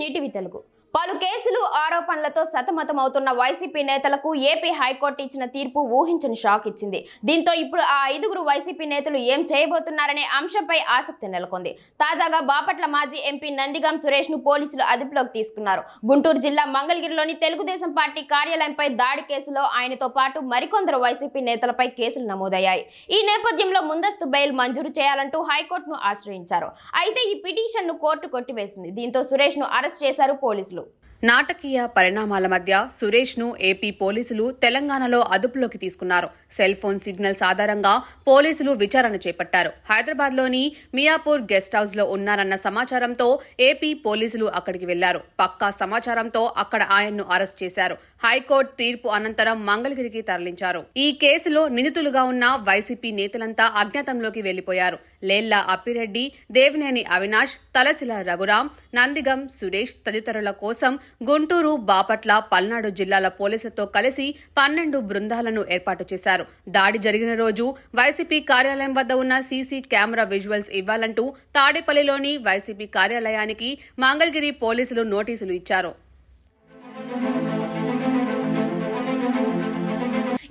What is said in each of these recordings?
నీటివి తెలుగు. పలు కేసులు ఆరోపణలతో సతమతమవుతున్న వైసీపీ నేతలకు ఏపీ హైకోర్టు ఇచ్చిన తీర్పు ఊహించని షాక్ ఇచ్చింది. దీంతో ఇప్పుడు ఆ ఐదుగురు వైసీపీ నేతలు ఏం చేయబోతున్నారనే అంశంపై ఆసక్తి నెలకొంది. తాజాగా బాపట్ల మాజీ ఎంపీ నందిగాం సురేష్ను పోలీసులు అదుపులోకి తీసుకున్నారు. గుంటూరు జిల్లా మంగళగిరిలోని తెలుగుదేశం పార్టీ కార్యాలయంపై దాడి కేసులో ఆయనతో పాటు మరికొందరు వైసీపీ నేతలపై కేసులు నమోదయ్యాయి. ఈ నేపథ్యంలో ముందస్తు బెయిల్ మంజూరు చేయాలంటూ హైకోర్టును ఆశ్రయించారు. అయితే ఈ పిటిషన్ను కోర్టు కొట్టివేసింది. దీంతో సురేష్ను అరెస్ట్ చేశారు పోలీసులు. నాటకీయ పరిణామాల మధ్య సురేష్ను ఏపీ పోలీసులు తెలంగాణలో అదుపులోకి తీసుకున్నారు. సెల్ ఫోన్ సిగ్నల్స్ ఆధారంగా పోలీసులు విచారణ చేపట్టారు. హైదరాబాద్లోని మియాపూర్ గెస్ట్ హౌస్లో ఉన్నారన్న సమాచారంతో ఏపీ పోలీసులు అక్కడికి వెళ్ళారు. పక్కా సమాచారంతో అక్కడ ఆయన్ను అరెస్ట్ చేశారు. హైకోర్టు తీర్పు అనంతరం మంగళగిరికి తరలించారు. ఈ కేసులో నిందితులుగా ఉన్న వైసీపీ నేతలంతా అజ్ఞాతంలోకి వెళ్ళిపోయారు లేల్లా అప్పిరెడ్డి దేవినేని అవినాష్ తలసిల రఘురాం నందిగం సురేష్ తదితరుల కోసం గుంటూరు బాపట్ల పల్నాడు జిల్లాల పోలీసులతో కలిసి పన్నెండు బృందాలను ఏర్పాటు చేశారు. దాడి జరిగిన రోజు వైసీపీ కార్యాలయం వద్ద ఉన్న సీసీ కెమెరా విజువల్స్ ఇవ్వాలంటూ తాడేపల్లిలోని వైసీపీ కార్యాలయానికి మంగళగిరి పోలీసులు నోటీసులు ఇచ్చారు.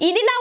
ఇదిలా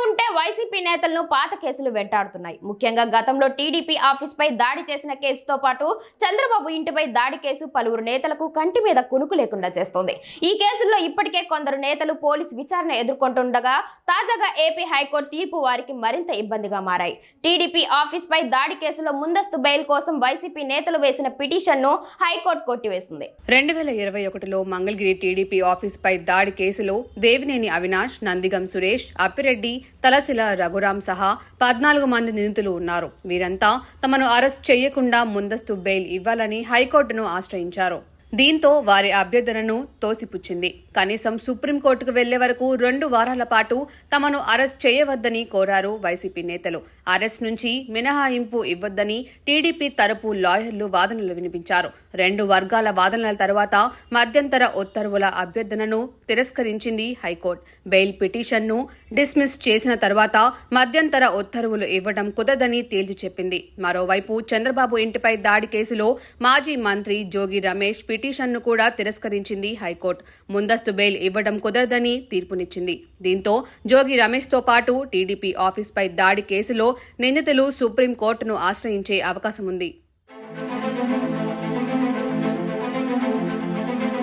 టీడీపీ నేతలను పాత కేసులు వెంటాడుతున్నాయి. ముఖ్యంగా గతంలో టీడీపీ ఆఫీస్ పై దాడి చేసిన కేసుతో పాటు చంద్రబాబు ఇంటిపై దాడి కేసు పలువురు నేతలకు కంటి మీద కునుకు లేకుండా చేస్తోంది. ఈ కేసుల్లో ఇప్పటికే కొందరు నేతలు పోలీసు విచారణ ఎదుర్కొంటుండగా తాజాగా ఏపీ హైకోర్టు తీర్పు వారికి మరింత ఇబ్బందిగా మారాయి. టీడీపీ ఆఫీస్ పై దాడి కేసులో ముందస్తు బెయిల్ కోసం వైసీపీ నేతలు వేసిన పిటిషన్ను హైకోర్టు కొట్టివేసింది. రెండు వేల ఇరవై ఒకటిలో మంగళగిరి టీడీపీ ఆఫీస్పై దాడి కేసులో దేవినేని అవినాష్ నందిగం సురేష్ అప్పిరెడ్డి తలసిల రఘురాం సహా పద్నాలుగు మంది నిందితులు ఉన్నారు. వీరంతా తమను అరెస్ట్ చేయకుండా ముందస్తు బెయిల్ ఇవ్వాలని హైకోర్టును ఆశ్రయించారు. దీంతో వారి అభ్యర్థనను తోసిపుచ్చింది. కనీసం సుప్రీంకోర్టుకు వెళ్ళే వరకు రెండు వారాల పాటు తమను అరెస్ట్ చేయవద్దని కోరారు వైసీపీ నేతలు. అరెస్ట్ నుంచి మినహాయింపు ఇవ్వొద్దని టీడీపీ తరపు లాయర్లు వాదనలు వినిపించారు. రెండు వర్గాల వాదనల తర్వాత మధ్యంతర ఉత్తర్వుల అభ్యర్థనను తిరస్కరించింది హైకోర్టు. బెయిల్ పిటిషన్ను డిస్మిస్ చేసిన తర్వాత మధ్యంతర ఉత్తర్వులు ఇవ్వడం కుదరదని తేల్చి చెప్పింది. మరోవైపు చంద్రబాబు ఇంటిపై దాడి కేసులో మాజీ మంత్రి జోగి రమేష్ పిటిషన్ను కూడా తిరస్కరించింది హైకోర్టు. ముందస్తు బెయిల్ ఇవ్వడం కుదరదని తీర్పునిచ్చింది. దీంతో జోగి రమేష్తో పాటు టీడీపీ ఆఫీస్పై దాడి కేసులో నిందితులు సుప్రీంకోర్టును ఆశ్రయించే అవకాశం ఉంది